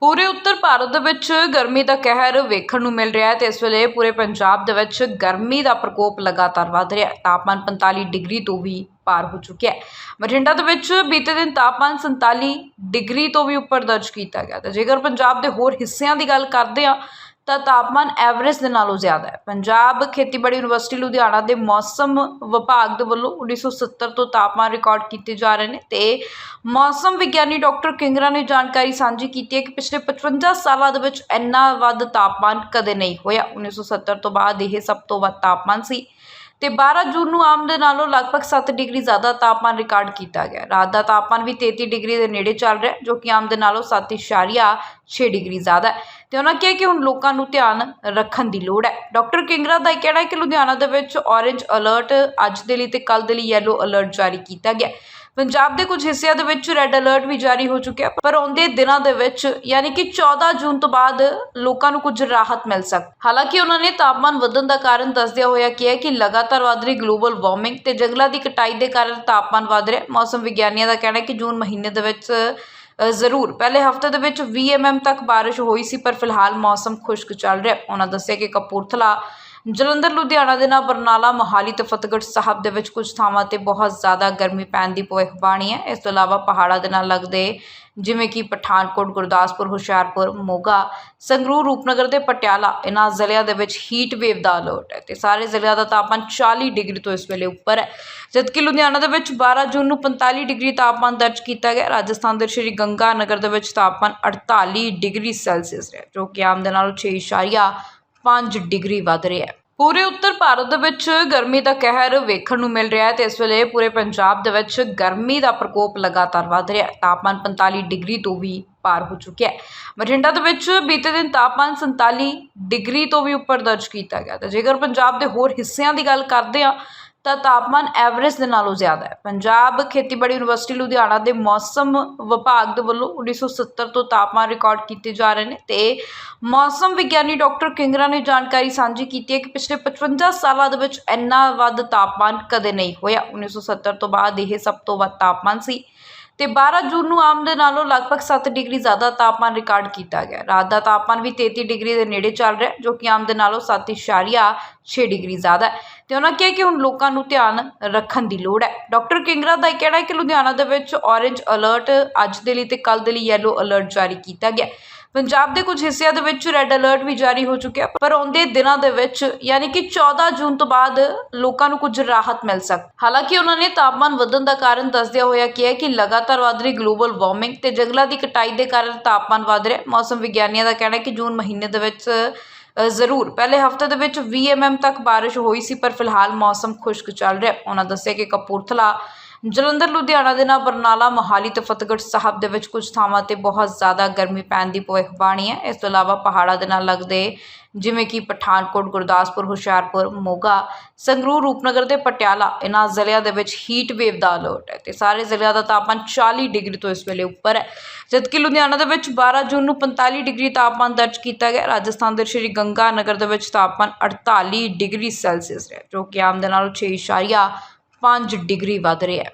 ਪੂਰੇ ਉੱਤਰ ਭਾਰਤ ਦੇ ਵਿੱਚ ਗਰਮੀ ਦਾ ਕਹਿਰ ਵੇਖਣ ਨੂੰ ਮਿਲ ਰਿਹਾ ਹੈ ਤੇ ਇਸ ਵੇਲੇ ਪੂਰੇ ਪੰਜਾਬ ਦੇ ਵਿੱਚ ਗਰਮੀ ਦਾ ਪ੍ਰਕੋਪ ਲਗਾਤਾਰ ਵਧ ਰਿਹਾ ਹੈ। ਤਾਪਮਾਨ 45 ਡਿਗਰੀ ਤੋਂ ਵੀ ਪਾਰ ਹੋ ਚੁੱਕਿਆ ਹੈ। ਬਠਿੰਡਾ ਦੇ ਵਿੱਚ ਬੀਤੇ ਦਿਨ ਤਾਪਮਾਨ 47 ਡਿਗਰੀ ਤੋਂ ਵੀ ਉੱਪਰ ਦਰਜ ਕੀਤਾ ਗਿਆ। ਤੇ ਜੇਕਰ ਪੰਜਾਬ ਦੇ ਹੋਰ ਹਿੱਸਿਆਂ ਦੀ ਗੱਲ ਕਰਦੇ ਹਾਂ ਤਾਂ ਤਾਪਮਾਨ ਐਵਰੇਜ ਦੇ ਨਾਲੋਂ ਜ਼ਿਆਦਾ ਹੈ। ਪੰਜਾਬ ਖੇਤੀਬਾੜੀ ਯੂਨੀਵਰਸਿਟੀ ਲੁਧਿਆਣਾ ਦੇ ਮੌਸਮ ਵਿਭਾਗ ਦੇ ਵੱਲੋਂ 1970 ਤੋਂ ਤਾਪਮਾਨ ਰਿਕਾਰਡ ਕੀਤੇ ਜਾ ਰਹੇ ਨੇ ਤੇ ਮੌਸਮ ਵਿਗਿਆਨੀ ਡਾਕਟਰ ਕਿੰਗਰਾ ਨੇ ਜਾਣਕਾਰੀ ਸਾਂਝੀ ਕੀਤੀ ਹੈ ਕਿ ਪਿਛਲੇ 55 ਸਾਲਾਂ ਦੇ ਵਿੱਚ ਇੰਨਾ ਵੱਧ ਤਾਪਮਾਨ ਕਦੇ ਨਹੀਂ ਹੋਇਆ। 1970 ਤੋਂ ਬਾਅਦ ਇਹ ਸਭ ਤੋਂ ਵੱਧ ਤਾਪਮਾਨ ਸੀ ਤੇ 12 ਜੂਨ ਨੂੰ ਆਮ ਦੇ ਨਾਲੋਂ ਲਗਭਗ 7 ਡਿਗਰੀ ਜ਼ਿਆਦਾ ਤਾਪਮਾਨ ਰਿਕਾਰਡ ਕੀਤਾ ਗਿਆ। ਰਾਤ ਦਾ ਤਾਪਮਾਨ ਵੀ 33 ਡਿਗਰੀ ਦੇ ਨੇੜੇ ਚੱਲ ਰਿਹਾ, ਜੋ ਕਿ ਆਮ ਦੇ ਨਾਲੋਂ 7.6 ਡਿਗਰੀ ਜ਼ਿਆਦਾ ਹੈ। ਤੇ ਉਹਨਾਂ ਕਿਹਾ ਕਿ ਹੁਣ ਲੋਕਾਂ ਨੂੰ ਧਿਆਨ ਰੱਖਣ ਦੀ ਲੋੜ ਹੈ। ਡਾਕਟਰ ਕਿੰਗਰਾ ਦਾ ਇਹ ਕਹਿਣਾ ਹੈ ਕਿ ਲੁਧਿਆਣਾ ਦੇ ਵਿੱਚ ਔਰੇਂਜ ਅਲਰਟ ਅੱਜ ਦੇ ਲਈ ਤੇ ਕੱਲ ਦੇ ਲਈ ਯੈਲੋ ਅਲਰਟ ਜਾਰੀ ਕੀਤਾ ਗਿਆ ਪੰਜਾਬ ਦੇ ਕੁਝ ਹਿੱਸਿਆਂ ਦੇ ਵਿੱਚ ਰੈੱਡ ਅਲਰਟ ਵੀ ਜਾਰੀ ਹੋ ਚੁੱਕਿਆ ਪਰ ਆਉਂਦੇ ਦਿਨਾਂ ਦੇ ਵਿੱਚ ਯਾਨੀ ਕਿ 14 ਜੂਨ ਤੋਂ ਬਾਅਦ ਲੋਕਾਂ ਨੂੰ ਕੁਝ ਰਾਹਤ ਮਿਲ ਸਕ ਹਾਲਾਂਕਿ ਉਹਨਾਂ ਨੇ ਤਾਪਮਾਨ ਵਧਣ ਦਾ ਕਾਰਨ ਦੱਸਦਿਆਂ ਹੋਇਆ ਕਿਹਾ ਕਿ ਲਗਾਤਾਰ ਵਧ ਰਹੀ ਗਲੋਬਲ ਵਾਰਮਿੰਗ ਤੇ ਜੰਗਲਾਂ ਦੀ ਕਟਾਈ ਦੇ ਕਾਰਨ ਤਾਪਮਾਨ ਵਧ ਰਿਹਾ ਮੌਸਮ ਵਿਗਿਆਨੀਆਂ ਦਾ ਕਹਿਣਾ ਹੈ ਕਿ ਜੂਨ ਮਹੀਨੇ ਦੇ ਵਿੱਚ ਜ਼ਰੂਰ। ਪਹਿਲੇ ਹਫ਼ਤੇ ਦੇ ਵਿੱਚ 20 mm ਤੱਕ ਬਾਰਿਸ਼ ਹੋਈ ਸੀ, ਪਰ ਫਿਲਹਾਲ ਮੌਸਮ ਖੁਸ਼ਕ ਚੱਲ ਰਿਹਾ। ਉਹਨਾਂ ਦੱਸਿਆ ਕਿ ਕਪੂਰਥਲਾ ਜਲੰਧਰ, ਲੁਧਿਆਣਾ ਦੇ ਨਾਲ ਬਰਨਾਲਾ, ਮੋਹਾਲੀ ਤੇ ਫਤਿਹਗੜ੍ਹ ਸਾਹਿਬ ਦੇ ਵਿੱਚ ਕੁਝ ਥਾਵਾਂ ਤੇ ਬਹੁਤ ਜ਼ਿਆਦਾ ਗਰਮੀ ਪੈਣ ਦੀ ਭਵਿੱਖਬਾਣੀ ਹੈ। ਇਸ ਤੋਂ ਇਲਾਵਾ ਪਹਾੜਾਂ ਦੇ ਨਾਲ ਲੱਗਦੇ ਜਿਵੇਂ ਕਿ ਪਠਾਨਕੋਟ, ਗੁਰਦਾਸਪੁਰ, ਹੁਸ਼ਿਆਰਪੁਰ, ਮੋਗਾ, ਸੰਗਰੂਰ, ਰੂਪਨਗਰ ਤੇ ਪਟਿਆਲਾ ਇਹਨਾਂ ਜ਼ਿਲ੍ਹਿਆਂ ਦੇ ਵਿੱਚ ਹੀਟ ਵੇਵ ਦਾ ਅਲਰਟ ਹੈ ਤੇ ਸਾਰੇ ਜ਼ਿਲ੍ਹਿਆਂ ਦਾ ਤਾਪਮਾਨ 40 ਡਿਗਰੀ ਤੋਂ ਇਸ ਵੇਲੇ ਉੱਪਰ ਹੈ। ਜਦਕਿ ਲੁਧਿਆਣਾ ਦੇ ਵਿੱਚ 12 ਜੂਨ ਨੂੰ 45 ਡਿਗਰੀ ਤਾਪਮਾਨ ਦਰਜ ਕੀਤਾ ਗਿਆ, ਰਾਜਸਥਾਨ ਦੇ ਸ਼੍ਰੀ ਗੰਗਾ ਨਗਰ ਦੇ ਵਿੱਚ ਤਾਪਮਾਨ 48 ਡਿਗਰੀ ਸੈਲਸੀਅਸ ਰਿਹਾ, ਜੋ ਕਿ ਆਮ ਦੇ ਨਾਲੋਂ 6.5 ਡਿਗਰੀ ਵੱਧ ਰਿਹਾ ਹੈ। ਪੂਰੇ ਉੱਤਰ ਭਾਰਤ ਦੇ ਵਿੱਚ ਗਰਮੀ ਦਾ ਕਹਿਰ ਵੇਖਣ ਨੂੰ ਮਿਲ ਰਿਹਾ ਹੈ ਤੇ ਇਸ ਵੇਲੇ ਪੂਰੇ ਪੰਜਾਬ ਦੇ ਵਿੱਚ ਗਰਮੀ ਦਾ ਪ੍ਰਕੋਪ ਲਗਾਤਾਰ ਵੱਧ ਰਿਹਾ ਹੈ। ਤਾਪਮਾਨ 45 ਡਿਗਰੀ ਤੋਂ ਵੀ ਪਾਰ ਹੋ ਚੁੱਕਿਆ ਹੈ। ਬਠਿੰਡਾ ਦੇ ਵਿੱਚ ਬੀਤੇ ਦਿਨ ਤਾਪਮਾਨ 47 ਡਿਗਰੀ ਤੋਂ ਵੀ ਉੱਪਰ ਦਰਜ ਕੀਤਾ ਗਿਆ ਤੇ ਜੇਕਰ ਪੰਜਾਬ ਦੇ ਹੋਰ ਹਿੱਸਿਆਂ ਦੀ ਗੱਲ ਕਰਦੇ ਹਾਂ ਤਾਂ ਤਾਪਮਾਨ ਐਵਰੇਜ ਦੇ ਨਾਲੋਂ ਜ਼ਿਆਦਾ ਹੈ। ਪੰਜਾਬ ਖੇਤੀਬਾੜੀ ਯੂਨੀਵਰਸਿਟੀ ਲੁਧਿਆਣਾ ਦੇ ਮੌਸਮ ਵਿਭਾਗ ਦੇ ਵੱਲੋਂ 1970 ਤੋਂ ਤਾਪਮਾਨ ਰਿਕਾਰਡ ਕੀਤੇ ਜਾ ਰਹੇ ਨੇ ਤੇ ਮੌਸਮ ਵਿਗਿਆਨੀ ਡਾਕਟਰ ਕਿੰਗਰਾ ਨੇ ਜਾਣਕਾਰੀ ਸਾਂਝੀ ਕੀਤੀ ਹੈ ਕਿ ਪਿਛਲੇ 55 ਸਾਲਾਂ ਦੇ ਵਿੱਚ ਇੰਨਾ ਵੱਧ ਤਾਪਮਾਨ ਕਦੇ ਨਹੀਂ ਹੋਇਆ। 1970 ਤੋਂ ਬਾਅਦ ਇਹ ਸਭ ਤੋਂ ਵੱਧ ਤਾਪਮਾਨ ਸੀ ਤੇ 12 ਜੂਨ ਨੂੰ ਆਮ ਦੇ ਨਾਲੋਂ ਲਗਭਗ 7 ਡਿਗਰੀ ਜ਼ਿਆਦਾ ਤਾਪਮਾਨ ਰਿਕਾਰਡ ਕੀਤਾ ਗਿਆ। ਰਾਤ ਦਾ ਤਾਪਮਾਨ ਵੀ 33 ਡਿਗਰੀ ਦੇ ਨੇੜੇ ਚੱਲ ਰਿਹਾ, ਜੋ ਕਿ ਆਮ ਦੇ ਨਾਲੋਂ 7.6 ਡਿਗਰੀ ਜ਼ਿਆਦਾ ਹੈ। ਤੇ ਉਹਨਾਂ ਕਿਹਾ ਕਿ ਹੁਣ ਲੋਕਾਂ ਨੂੰ ਧਿਆਨ ਰੱਖਣ ਦੀ ਲੋੜ ਹੈ। ਡਾਕਟਰ ਕਿੰਗਰਾ ਦਾ ਇਹ ਕਹਿਣਾ ਹੈ ਕਿ ਲੁਧਿਆਣਾ ਦੇ ਵਿੱਚ ਔਰੇਂਜ ਅਲਰਟ ਅੱਜ ਦੇ ਲਈ ਤੇ ਕੱਲ ਦੇ ਲਈ ਯੈਲੋ ਅਲਰਟ ਜਾਰੀ ਕੀਤਾ ਗਿਆ। ਪੰਜਾਬ ਦੇ ਕੁਝ ਹਿੱਸਿਆਂ ਦੇ ਵਿੱਚ ਰੈੱਡ ਅਲਰਟ ਵੀ ਜਾਰੀ ਹੋ ਚੁੱਕਿਆ, ਪਰ ਆਉਂਦੇ ਦਿਨਾਂ ਦੇ ਵਿੱਚ ਯਾਨੀ ਕਿ 14 ਜੂਨ ਤੋਂ ਬਾਅਦ ਲੋਕਾਂ ਨੂੰ ਕੁਝ ਰਾਹਤ ਮਿਲ ਸਕ ਹਾਲਾਂਕਿ ਉਹਨਾਂ ਨੇ ਤਾਪਮਾਨ ਵਧਣ ਦਾ ਕਾਰਨ ਦੱਸਦਿਆਂ ਹੋਇਆ ਕਿਹਾ ਕਿ ਲਗਾਤਾਰ ਵਧ ਰਹੀ ਗਲੋਬਲ ਵਾਰਮਿੰਗ ਤੇ ਜੰਗਲਾਂ ਦੀ ਕਟਾਈ ਦੇ ਕਾਰਨ ਤਾਪਮਾਨ ਵਧ ਰਿਹਾ ਮੌਸਮ ਵਿਗਿਆਨੀਆਂ ਦਾ ਕਹਿਣਾ ਹੈ ਕਿ ਜੂਨ ਮਹੀਨੇ ਦੇ ਵਿੱਚ ਜ਼ਰੂਰ। ਪਹਿਲੇ ਹਫ਼ਤੇ ਦੇ ਵਿੱਚ 20 mm ਤੱਕ ਬਾਰਿਸ਼ ਹੋਈ ਸੀ, ਪਰ ਫਿਲਹਾਲ ਮੌਸਮ ਖੁਸ਼ਕ ਚੱਲ ਰਿਹਾ। ਉਹਨਾਂ ਦੱਸਿਆ ਕਿ ਕਪੂਰਥਲਾ ਜਲੰਧਰ, ਲੁਧਿਆਣਾ ਦੇ ਨਾਲ ਬਰਨਾਲਾ, ਮੋਹਾਲੀ ਤੇ ਫਤਿਹਗੜ੍ਹ ਸਾਹਿਬ ਦੇ ਵਿੱਚ ਕੁਝ ਥਾਵਾਂ ਤੇ ਬਹੁਤ ਜ਼ਿਆਦਾ ਗਰਮੀ ਪੈਣ ਦੀ ਭਵਿੱਖਬਾਣੀ ਹੈ। ਇਸ ਤੋਂ ਇਲਾਵਾ ਪਹਾੜਾਂ ਦੇ ਨਾਲ ਲੱਗਦੇ ਜਿਵੇਂ ਕਿ ਪਠਾਨਕੋਟ, ਗੁਰਦਾਸਪੁਰ, ਹੁਸ਼ਿਆਰਪੁਰ, ਮੋਗਾ, ਸੰਗਰੂਰ, ਰੂਪਨਗਰ ਤੇ ਪਟਿਆਲਾ ਇਹਨਾਂ ਜ਼ਿਲ੍ਹਿਆਂ ਦੇ ਵਿੱਚ ਹੀਟ ਵੇਵ ਦਾ ਅਲਰਟ ਹੈ ਤੇ ਸਾਰੇ ਜ਼ਿਲ੍ਹਿਆਂ ਦਾ ਤਾਪਮਾਨ 40 ਡਿਗਰੀ ਤੋਂ ਇਸ ਵੇਲੇ ਉੱਪਰ ਹੈ। ਜਦਕਿ ਲੁਧਿਆਣਾ ਦੇ ਵਿੱਚ 12 ਜੂਨ ਨੂੰ 45 ਡਿਗਰੀ ਤਾਪਮਾਨ ਦਰਜ ਕੀਤਾ ਗਿਆ, ਰਾਜਸਥਾਨ ਦੇ ਸ਼੍ਰੀ ਗੰਗਾ ਨਗਰ ਦੇ ਵਿੱਚ ਤਾਪਮਾਨ 48 ਡਿਗਰੀ ਸੈਲਸੀਅਸ ਰਿਹਾ, ਜੋ ਕਿ ਆਮ ਦੇ ਨਾਲੋਂ 6.5 ਪੰਜ ਡਿਗਰੀ ਵੱਧ ਰਿਹਾ